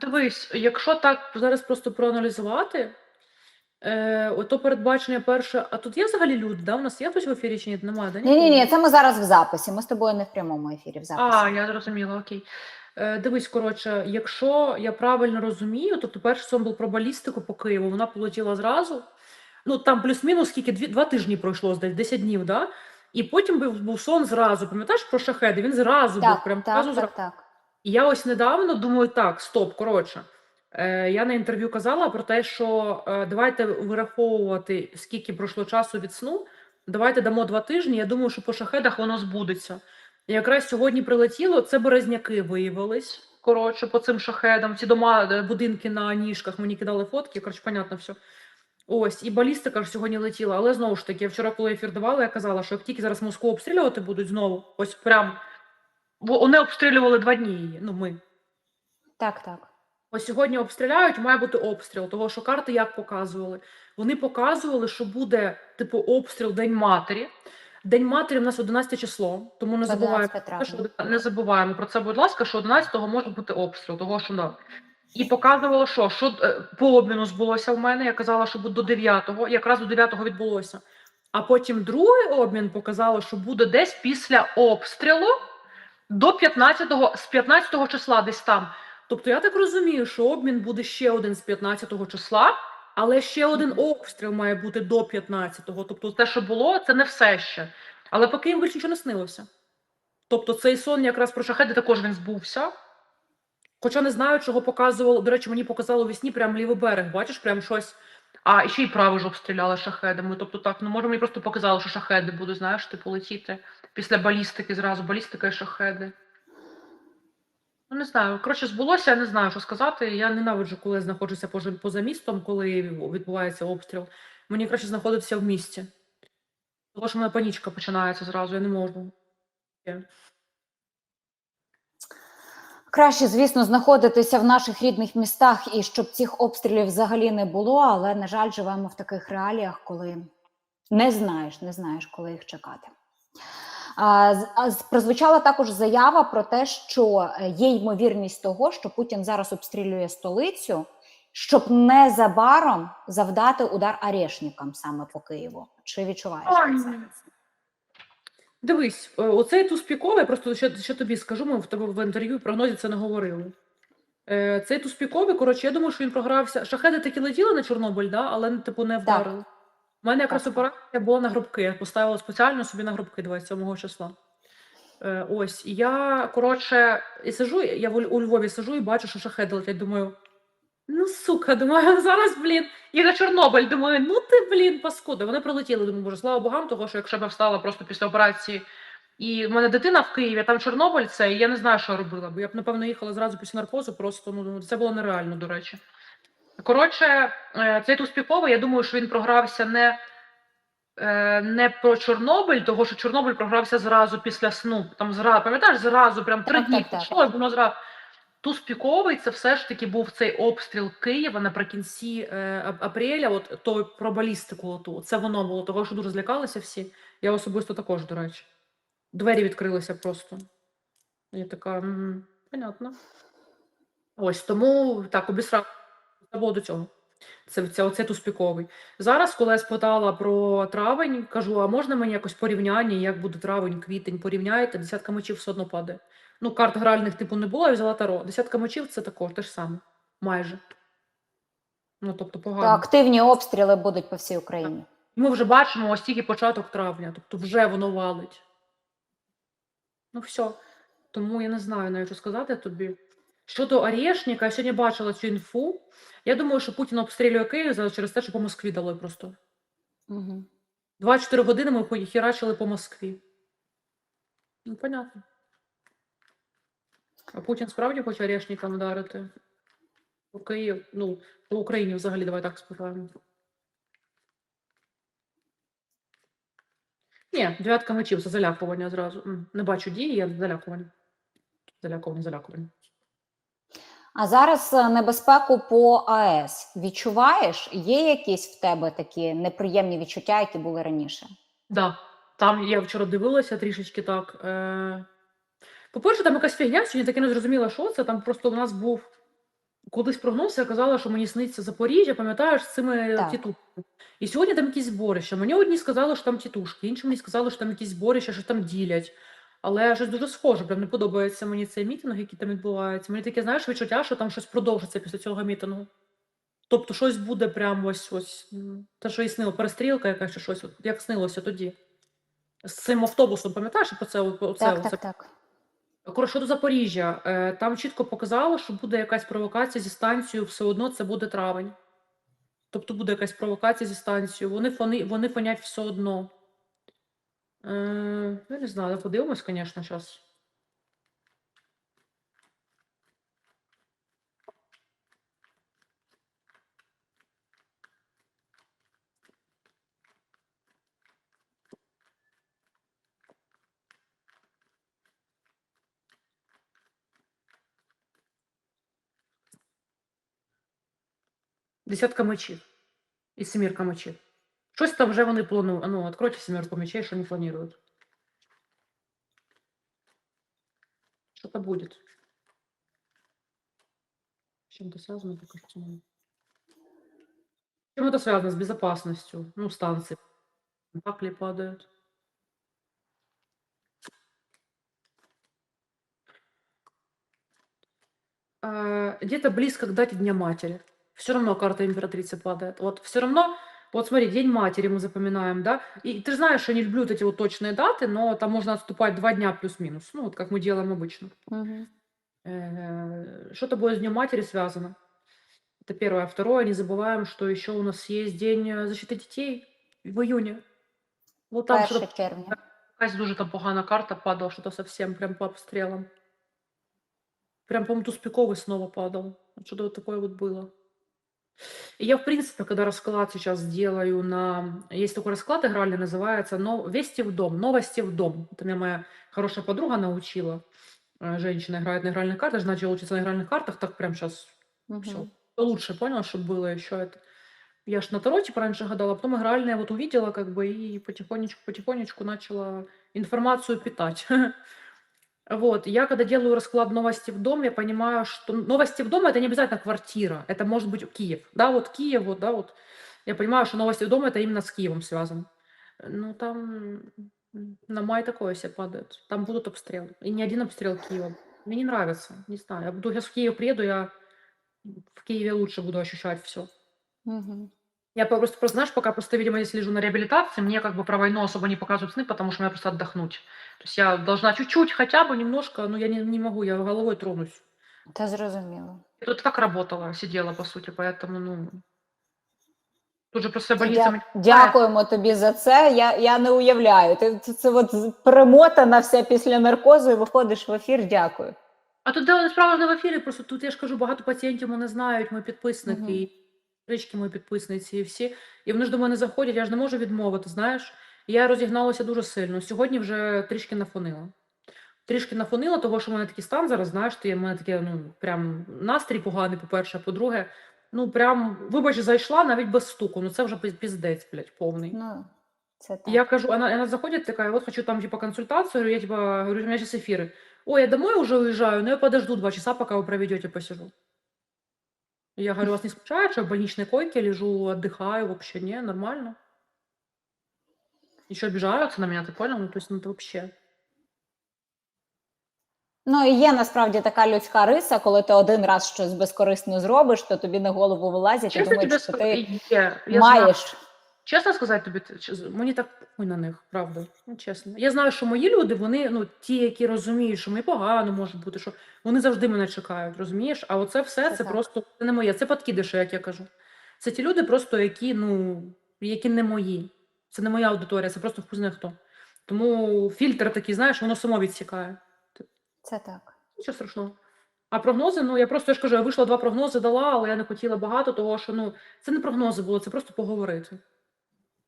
Дивись, якщо так зараз просто проаналізувати, е, ото передбачення перше. А тут є взагалі люди, да? У нас є хтось в ефірі чи ні? Немає, да? Ні, ні, ні, це ми зараз в записі. Ми з тобою не в прямому ефірі. В записі. А, я зрозуміла, окей. Е, дивись, коротше, якщо я правильно розумію, тобто перший сон був про балістику по Києву, вона полетіла зразу. Ну там плюс-мінус скільки дві, два тижні пройшло, десь 10 днів, да? І потім був, був сон зразу. Пам'ятаєш про шахеди? Він зразу був, прям так, зразу, так, зразу. так. І я ось недавно думаю, так, стоп, коротше. Е, я на інтерв'ю казала про те, що е, давайте вираховувати, скільки пройшло часу від сну. Давайте дамо два тижні. Я думаю, що по шахедах воно збудеться. І якраз сьогодні прилетіло, це березняки виявились. Коротше, по цим шахедам. Ці дома, е, будинки на ніжках, мені кидали фотки, коротше, понятно все. Ось, і балістика ж сьогодні летіла. Але знову ж таки, я вчора, коли ефір давала, я казала, що як тільки зараз Москву обстрілювати будуть знову, ось прям. Бо вони обстрілювали два дні її. Ну, ми. Так, так. Ось сьогодні обстріляють, має бути обстріл. Того, що карти як показували? Вони показували, що буде типу обстріл День матері. День матері в нас 11 число, тому не забуваємо що не забуваємо про це, будь ласка, що 11-го може бути обстріл, того що да. І показувало, що, що е, по обміну збулося в мене. Я казала, що буде до 9-го, якраз до 9-го відбулося. А потім другий обмін показало, що буде десь після обстрілу до 15-го, з 15-го числа, десь там. Тобто я так розумію, що обмін буде ще один з 15-го числа, але ще один обстріл має бути до 15-го. Тобто те, що було, це не все ще. Але поки їм більше нічого не снилося. Тобто цей сон якраз про шахеди також він збувся. Хоча не знаю, чого показувало. До речі, мені показало у вісні прям лівий берег, бачиш, прям щось. А ще й правий ж обстріляли шахедами. Тобто так, ну може мені просто показало, що шахеди будуть, знаєш, типу летіти після балістики зразу, балістика і шахеди. Ну, не знаю. Коротше, збулося, я не знаю, що сказати. Я ненавиджу, коли я знаходжуся поза містом, коли відбувається обстріл. Мені краще знаходитися в місті. Тому що в мене панічка починається зразу, я не можу. Краще, звісно, знаходитися в наших рідних містах і щоб цих обстрілів взагалі не було, але, на жаль, живемо в таких реаліях, коли не знаєш, не знаєш, коли їх чекати. Прозвучала також заява про те, що е, є ймовірність того, що Путін зараз обстрілює столицю, щоб незабаром завдати удар арешникам саме по Києву. Чи відчуваєш це? Дивись, е, оцей туспіковий, просто ще, ще тобі скажу, ми в тебе в інтерв'ю і прогнозі це не говорили. Е, Цей туспіковий, коротше, я думаю, що він програвся. Шахеди таки летіли на Чорнобиль, да? але типу не вдарили. У мене якраз Так. операція була на гробки. Я поставила спеціально собі на гробки 27 числа. Е, ось, і я, коротше, і сижу, я у Львові сижу і бачу, що шахеди летять. Думаю, ну сука, думаю, зараз, блін, і на Чорнобиль. Думаю, ну ти, блін, паскуда. Вони прилетіли. Думаю, боже, слава богам, того, що якщо б я встала просто після операції, і в мене дитина в Києві, а там Чорнобиль це, і я не знаю, що робила, бо я б, напевно, їхала зразу після наркозу, просто ну, це було нереально, до речі. Коротше, е, цей туспіковий, я думаю, що він програвся не, е, не про Чорнобиль, того що Чорнобиль програвся зразу після сну. Там зразу, пам'ятаєш, зразу, прям три дні пішло, воно зразу. Туспіковий це все ж таки був цей обстріл Києва наприкінці е, апреля, от той про балістику. Оту. Це воно було, того, що дуже злякалися всі. Я особисто також, до речі. Двері відкрилися просто. Я така, м, понятно. Ось тому так, обісрав. Було до цього. Це, це оце туспіковий. Зараз, коли я спитала про травень, кажу: а можна мені якось порівняння, як буде травень, квітень, порівняєте, десятка мечів все одно падає. Ну, карт гральних типу не було, я взяла таро. Десятка мечів це також те ж саме. Майже. Ну, тобто То погано. активні обстріли будуть по всій Україні. Ми вже бачимо ось тільки початок травня, тобто вже воно валить. Ну, все. Тому я не знаю навіть, що сказати тобі. Щодо Орешника, я сьогодні бачила цю інфу. Я думаю, що Путін обстрілює Київ зараз через те, що по Москві дали просто. Угу. 24 години ми хі- херачили по Москві. Ну, понятно. А Путін справді хоче Орешникам вдарити? По Київ, ну, по Україні взагалі, давай так спитаємо. Ні, дев'ятка мечів, це залякування зразу. Не бачу дії, я залякування. Залякування, залякування. А зараз е, небезпеку по АЕС відчуваєш? Є якісь в тебе такі неприємні відчуття, які були раніше? Да, там я вчора дивилася трішечки так. Е... По-перше, там якась фігня, сьогодні таки не зрозуміла, що це. Там просто у нас був колись прогноз, я казала, що мені сниться Запоріжжя, пам'ятаєш, з цими Так. тітушками. І сьогодні там якісь зборища. Мені одні сказали, що там тітушки, інші мені сказали, що там якісь зборища, що там ділять. Але щось дуже схоже, прям не подобається мені цей мітинг, який там відбувається. Мені таке, знаєш, відчуття, що там щось продовжиться після цього мітингу. Тобто щось буде прямо ось ось. м, Те, що і снило, перестрілка якась чи щось, от як снилося тоді. З цим автобусом, пам'ятаєш, про це, оце, Так, оце так, так. Щодо Запоріжжя, е, там чітко показало, що буде якась провокація зі станцією, все одно це буде травень. Тобто буде якась провокація зі станцією. Вони, фони, вони фонять все одно. Е, я не знаю, подивимось, звісно, зараз. Десятка мечів і семірка мечів. Щось там вже вони планують. Ну, відкройте семерку мечей, що вони планують. Что-то будет. С чем-то связано, пока что. не- С Чем это связано? С безопасностью. Ну, станции. Пакли падают. А, Где-то близко к дате Дня Матери. Все равно карта императрицы падает. Вот все равно, вот смотри, День Матери мы запоминаем, да? И ты знаешь, что я не люблю вот эти вот точные даты, но там можно отступать два дня плюс-минус. Ну, вот как мы делаем обычно. Угу. Э, Что-то будет с Днем Матери связано. Это первое. Второе, не забываем, что еще у нас есть День э, защиты детей в июне. Вот там 1 что-то червня. якась дуже там погана карта падала, что-то совсем прям по обстрелам. Прям, по-моему, туспиковый снова падал. Что-то вот такое вот было. И я, в принципе, когда расклад сейчас делаю на... Есть такой расклад игральный, называется «Но... «Вести в дом», «Новости в дом». Это меня моя хорошая подруга научила. Э, Женщина играет на игральных картах, же начала учиться на игральных картах, так прям сейчас все Угу. лучше поняла, чтобы было еще это. Я ж на Таро типа раньше гадала, а потом игральные вот увидела как бы и потихонечку-потихонечку начала информацию питать. Вот, я когда делаю расклад новости в дом, я понимаю, что новости в дом это не обязательно квартира, это может быть Киев, да, вот Киев, вот, да, вот. Я понимаю, что новости в дом это именно с Киевом связано. Ну, там на май такое себе падает. Там будут обстрелы. И не один обстрел Киева. Мне не нравится, не знаю. Я буду, сейчас в Киев приеду, я в Киеве лучше буду ощущать все. Угу. Я по- просто, просто, знаешь, пока просто, видимо, если лежу на реабилитации, мне как бы про войну особо не показывают сны, потому что мне просто отдохнуть. То есть я должна чуть-чуть, хотя бы немножко, но я не, не могу, я головой тронусь. Та зрозуміло. Я тут как работала, сидела, по сути, поэтому, ну... Тут же просто Дя- больница... меня- Дякуємо тобі за це. Я, я не уявляю. Ти це, це от з- перемотана вся після наркозу і виходиш в ефір. Дякую. А тут де справа не в ефірі, просто тут я ж кажу, багато пацієнтів мене знають, мої підписники, Мгм. і річки мої підписниці, і всі. І вони ж до мене заходять, я ж не можу відмовити, знаєш. І Я розігналася дуже сильно. Сьогодні вже трішки нафонила. Трішки нафонила, того, що в мене такий стан зараз, знаєш, ти, в мене таке, ну, прям настрій поганий, по-перше, а по-друге, ну, прям, вибач, зайшла навіть без стуку, ну це вже пиз- піздець, блядь, повний. Ну, це так. Я кажу, она, она заходит такая, вот хочу там типа консультацию, говорю, я типа, говорю, у меня сейчас эфиры. Ой, я домой уже уезжаю, но я подожду два часа, пока вы проведете, посижу. Я говорю, вас не смущает, что я в больничной койке лежу, отдыхаю, вообще не, нормально. Еще обижаются на меня, ты понял? Ну, то есть, ну, это вообще... Ну і є насправді така людська риса, коли ти один раз щось безкорисно зробиш, то тобі на голову вилазять і Честно тебе думають, що скажу, ти я, я знаю, маєш. чесно сказати тобі, мені так похуй на них, правда. Ну, чесно. Я знаю, що мої люди, вони, ну, ті, які розуміють, що мені погано може бути, що вони завжди мене чекають, розумієш? А оце все, Це це просто це не моє, це подкидиші, як я кажу. Це ті люди, просто які, ну, які не мої. Це не моя аудиторія, це просто вкусне хто. Тому фільтр такий, знаєш, воно само відсікає. Це так. Нічого страшного. А прогнози, ну я просто я ж кажу, я вийшла два прогнози дала, але я не хотіла багато, того що ну це не прогнози було, це просто поговорити.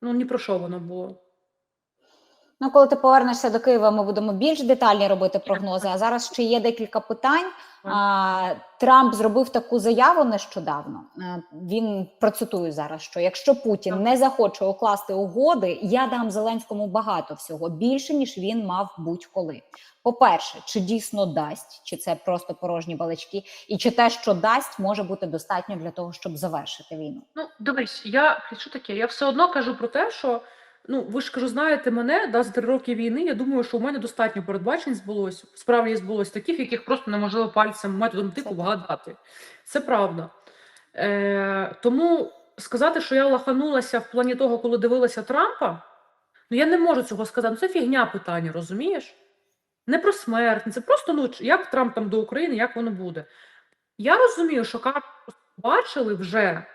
Ну ні про що воно було. Ну, коли ти повернешся до Києва, ми будемо більш детальні робити прогнози. А зараз ще є декілька питань. Трамп зробив таку заяву нещодавно. Він процитую зараз: що якщо Путін не захоче укласти угоди, я дам Зеленському багато всього більше ніж він мав будь-коли. По-перше, чи дійсно дасть, чи це просто порожні балачки, і чи те, що дасть, може бути достатньо для того, щоб завершити війну. Ну, дивись, я що таке? Я все одно кажу про те, що ну ви ж кажу, знаєте мене, да, за три роки війни. Я думаю, що у мене достатньо передбачень збулось, справді збулось таких, яких просто неможливо пальцем методом типу вгадати. Це правда. Е, тому сказати, що я лаханулася в плані того, коли дивилася Трампа, ну я не можу цього сказати. Ну, це фігня питання, розумієш? Не про смерть, це просто ну, як Трамп там до України, як воно буде. Я розумію, що бачили вже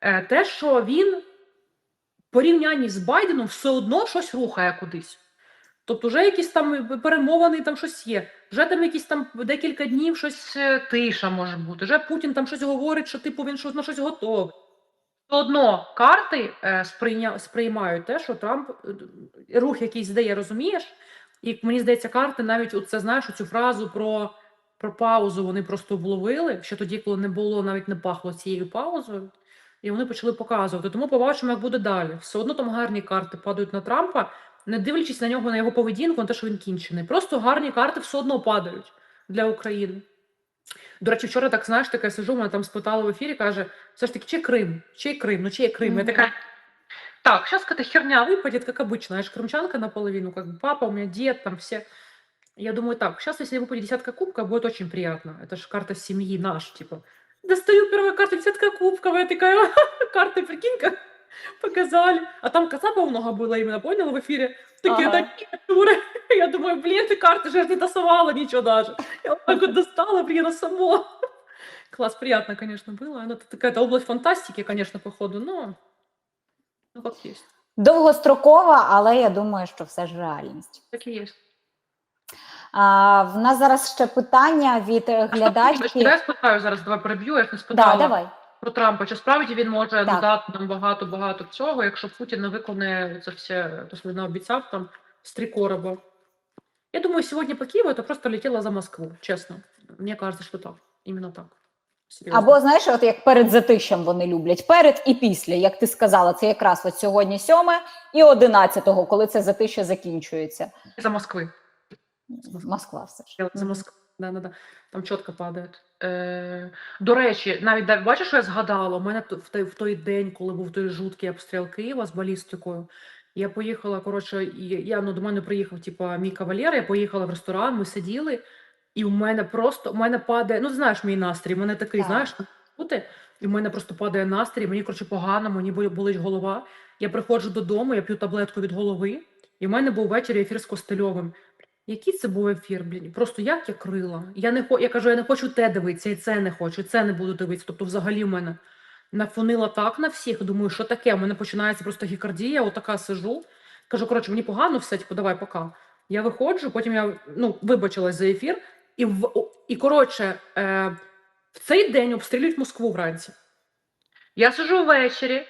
е, те, що він порівнянні з Байденом все одно щось рухає кудись. Тобто, вже якісь там перемовини, там щось є. Вже там якісь там декілька днів щось е, тиша може бути. Вже Путін там щось говорить, що типу він щось на щось готовий. Все одно карти е, сприйня, сприймають те, що Трамп е, рух якийсь дає, розумієш? І мені здається, карти навіть оце знаєш цю фразу про, про паузу вони просто вловили ще тоді, коли не було, навіть не пахло цією паузою І вони почали показувати. Тому побачимо, як буде далі. Все одно там гарні карти падають на Трампа, не дивлячись на нього, на його поведінку, на те, що він кінчений. Просто гарні карти все одно падають для України. До речі, вчора так знаєш, таке сижу, мене там спитали в ефірі, каже: все ж таки, чи Крим? Чий Крим? Ну, чий Крим? Я Мгм. така. Так, сейчас какая-то херня выпадет, как обычно. Я же крымчанка наполовину, как бы папа, у меня дед, там все. Я думаю, так, сейчас, если выпадет десятка кубка, будет очень приятно. Это же карта семьи наш, типа. Достаю первую карту, десятка кубков, я такая, карты, прикинь, как показали. А там кота много было именно, поняла, в эфире. Такие, Ага. такие туры. Я думаю, блин, ты карты же я ж не тасовала ничего даже. Я вот так вот достала, блин, а само. Класс, приятно, конечно, было. Ну, это такая-то область фантастики, конечно, походу, но... Ну, как есть. Довгострокова, але я думаю, що все ж реальність. Так и есть. А, в нас зараз ще питання від е, глядачки. Я спитаю зараз, давай переб'ю, я не Да, давай. про Трампа. Чи справді він може Так. додати нам багато-багато всього, якщо Путін не виконає це все, то, що він обіцяв там з три короба? Я думаю, сьогодні по Києву это просто летіло за Москву, чесно. Мені кажется, що так. Іменно так. Серйозно. Або знаєш, от як перед затищем вони люблять, перед і після, як ти сказала, це якраз от сьогодні 7 і 11, коли це затища закінчується. за Москви. Москва все ж. Мгм. Москву. Да, да, да. Там чітко падає. Е, до речі, навіть бачиш, що я згадала? У мене в той, в той день, коли був той жуткий обстріл Києва з балістикою, я поїхала, коротше, я ну, до мене приїхав, типа, мій кавалер, я поїхала в ресторан, ми сиділи, і у мене просто, у мене падає, ну, знаєш мій настрій, у мене такий, Так. знаєш, бути, і в мене просто падає настрій, мені, коротше, погано, мені болить голова. Я приходжу додому, я п'ю таблетку від голови, і в мене був ввечері ефір з Костельовим. Який це був ефір, блін? Просто як я крила. Я не я кажу, я не хочу те дивитися, і це не хочу, і це не буду дивитися. Тобто, взагалі, в мене нафонила так на всіх. Думаю, що таке? У мене починається просто гікардія, отака сижу. Кажу, коротше, мені погано все, типу, давай, пока. Я виходжу, потім я ну, вибачилась за ефір, і, в... і коротше, е... в цей день обстрілюють Москву вранці. Я сижу ввечері.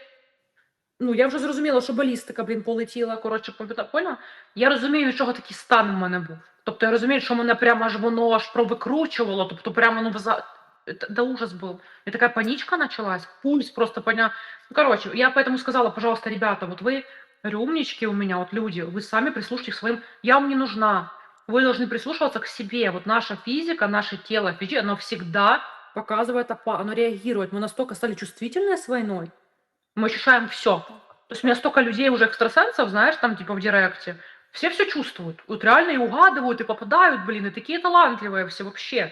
Ну, я вже зрозуміла, що балістика, блін, полетіла. Коротше, пам'ятаю, поняла? Я розумію, від чого такий стан у мене був. Тобто я розумію, що мене прямо аж воно аж провикручувало, тобто прямо ну вза... Т- Да ужас был. И такая паничка началась, пульс просто понял. Ну, короче, я поэтому сказала, пожалуйста, ребята, вот вы, говорю, умнички у меня, вот люди, вы сами прислушайтесь к своим, я вам не нужна. Вы должны прислушиваться к себе. Вот наша физика, наше тело, физика, оно всегда показывает, опа- оно реагирует. Мы настолько стали чувствительны с войной, мы ощущаем все. То есть у меня столько людей уже экстрасенсов, знаешь, там типа в директе, все все чувствуют. Вот реально и угадывают, и попадают, блин, и такие талантливые все вообще.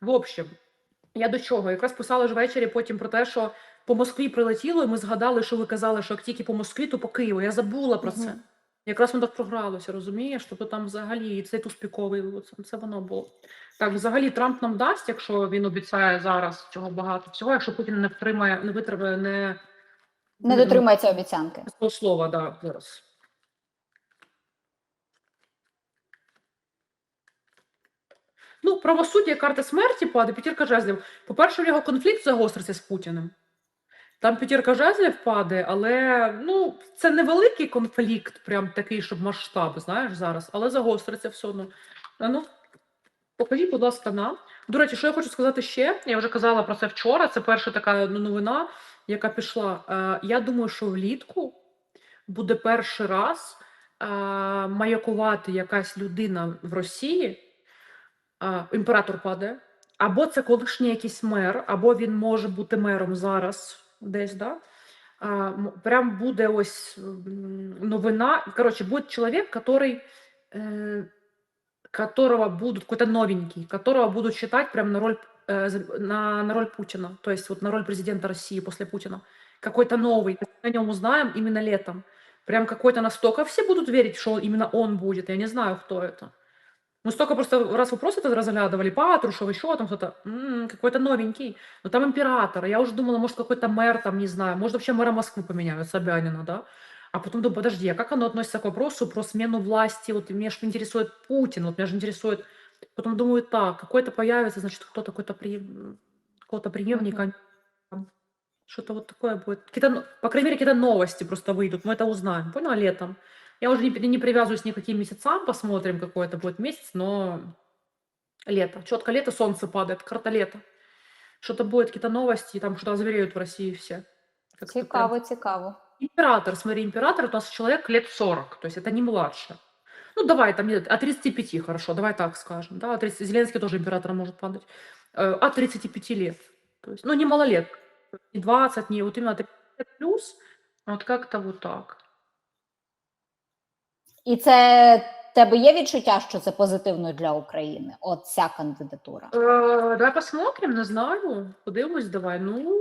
В общем, я до чого? Якраз писала ж ввечері потім про те, що по Москві прилетіло, і ми згадали, що ви казали, що як тільки по Москві, то по Києву. Я забула про це. Мгм. Якраз воно так програлося, розумієш? Тобто там взагалі і цей туспіковий, це, це воно було. Так, взагалі Трамп нам дасть, якщо він обіцяє зараз цього багато всього, якщо Путін не втримає, не витримає, не Не дотримається обіцянки. Слова, да, зараз. Ну, правосуддя, карта смерті падає, п'ятірка жезлів. По-перше, в нього конфлікт загостриться з Путіним. Там п'ятірка жезлів падає, але ну, це невеликий конфлікт, прям такий, щоб масштаб, знаєш, зараз, але загостриться все одно. А ну, покажіть, будь ласка, нам. До речі, що я хочу сказати ще, я вже казала про це вчора. Це перша така ну, новина, яка пішла. Е, я думаю, що влітку буде перший раз е, маякувати якась людина в Росії, е, імператор падає, або це колишній якийсь мер, або він може бути мером зараз десь, да? А, м- прям буде ось м, новина. Короче, будет человек, который, э, которого будут, какой-то новенький, которого будут считать прям на роль, э, за- на, на роль Путина, то есть вот на роль президента России после Путина. Какой-то новый, о нем узнаем именно летом. Прям какой-то настолько, все будут верить, что именно он будет, я не знаю, кто это. Мы столько просто раз вопрос это разглядывали, Патрушев, еще там кто-то, м, какой-то новенький. Но там император. Я уже думала, может, какой-то мэр там, не знаю, может, вообще мэра Москвы поменяют, Собянина, да? А потом думаю, подожди, а как оно относится к вопросу про смену власти? Вот меня же интересует Путин, вот меня же интересует... Потом думаю, так, какой-то появится, значит, кто-то, какой-то при... какого-то преемника. Что-то вот такое будет. Какие-то, по крайней мере, какие-то новости просто выйдут. Мы это узнаем. Поняла, летом. Я уже не, не привязываюсь ни к каким месяцам, посмотрим, какой это будет месяц, но лето. Четко лето, солнце падает, карта лета. Что-то будет, какие-то новости, там что-то озвереют в России все. Как-то прям- Цікаво, цікаво. Император, смотри, император у нас человек лет 40, то есть это не младше. Ну, давай, там, нет, от 35, хорошо, давай так скажем, да, от 30, Зеленский тоже императором может падать, Э, от 35 лет, то есть, ну, не малолет, не 20, не, вот именно 35 плюс, вот как-то вот так. І це тебе є відчуття, що це позитивно для України? От ця кандидатура. Е, давай посмотрим, не знаю, подивимось, давай, ну,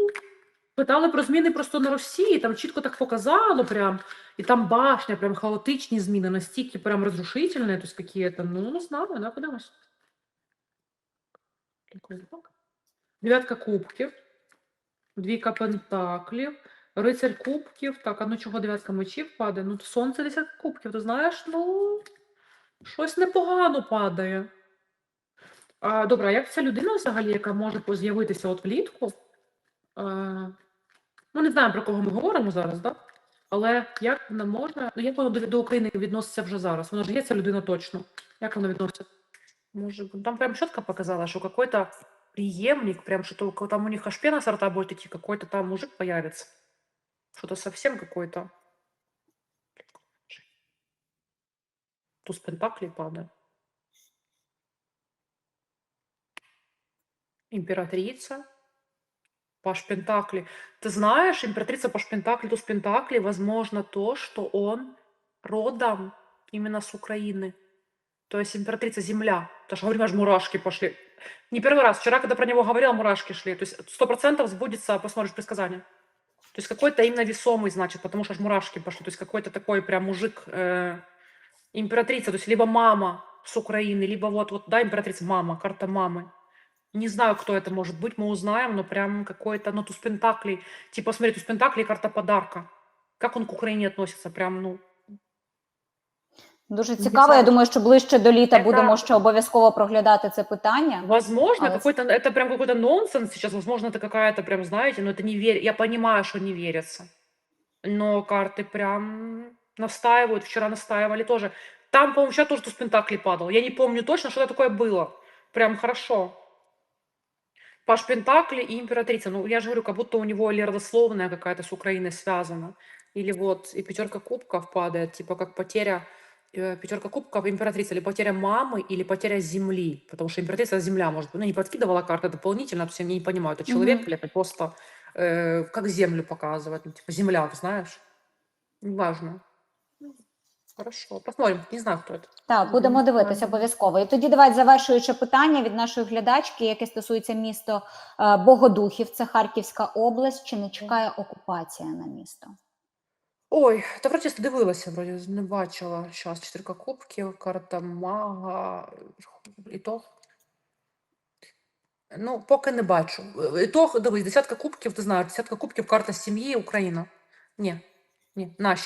питали про зміни просто на Росії, там чітко так показало прям, і там башня, прям хаотичні зміни, настільки прям розрушительні, то есть какие-то, ну, не знаю, давай подивимось. Дев'ятка кубків, двійка пентаклів, рицарь кубків, так, а ну чого дев'ятка мечів падає? Ну, сонце десятка кубків, ти знаєш, ну, щось непогано падає. А, добре, а як ця людина взагалі, яка може з'явитися от влітку? Ну, не знаю, про кого ми говоримо зараз, да? але як вона може, ну як вона до, до України відноситься вже зараз? Вона ж є ця людина точно. Як вона відноситься? Може, там прям чітко показала, що какой-то преемник, прям что-то там у них аж пена со рта будет идти, какой-то там мужик появится. Что-то совсем какой-то. Туз пентаклей падает. Императрица. Паш Пентакли. Ты знаешь, императрица Паш Пентакли, туз Пентакли, возможно, то, что он родом именно с Украины. То есть императрица Земля. Потому что, говорю, аж мурашки пошли. Не первый раз. Вчера, когда про него говорила, мурашки шли. То есть сто процентов сбудется, посмотришь предсказание. То есть какой-то именно весомый, значит, потому что аж мурашки пошли. То есть какой-то такой прям мужик, э, императрица, то есть либо мама с Украины, либо вот, вот, да, императрица, мама, карта мамы. Не знаю, кто это может быть, мы узнаем, но прям какой-то, ну, туз Пентаклей. Типа, смотри, туз Пентаклей, карта подарка. Как он к Украине относится? Прям, ну, Дуже цікаво. Я думаю, що ближче до літа Це будемо ще обов'язково проглядати це питання. Возможно, А, какой-то, это прям какой-то нонсенс сейчас, возможно, это какая-то прям, знаете, но это не верь, я понимаю, что не верится, но карты прям настаивают, вчера настаивали тоже. Там, по-моему, вчера тоже туз Пентаклей падал, я не помню точно, что это такое было, прям хорошо. Паш Пентакли и императрица, ну, я же говорю, как будто у него или родословная какая-то с Украиной связана, или вот и пятерка кубков падает, типа как потеря э, пятерка кубков императрица или потеря мамы, или потеря земли. Потому что императрица это земля может быть. Ну, не подкидывала карты дополнительно, то есть я не понимаю, это человек Мгм. или это просто э, как землю показывает. Ну, типа земля, ты знаешь? Неважно. Хорошо, посмотрим. Не знаю, кто это. Так, будемо дивитися обов'язково. І тоді давай завершуючи питання від нашої глядачки, яке стосується місто е, Богодухів, це Харківська область. Чи не чекає окупація на місто? Ой, та вроді дивилася, вроді не бачила. Щас, чотирка кубків, карта мага, і то. Ну, поки не бачу. І то, дивись, десятка кубків, ти знаєш, десятка кубків, карта сім'ї, Україна. Ні, ні, наші.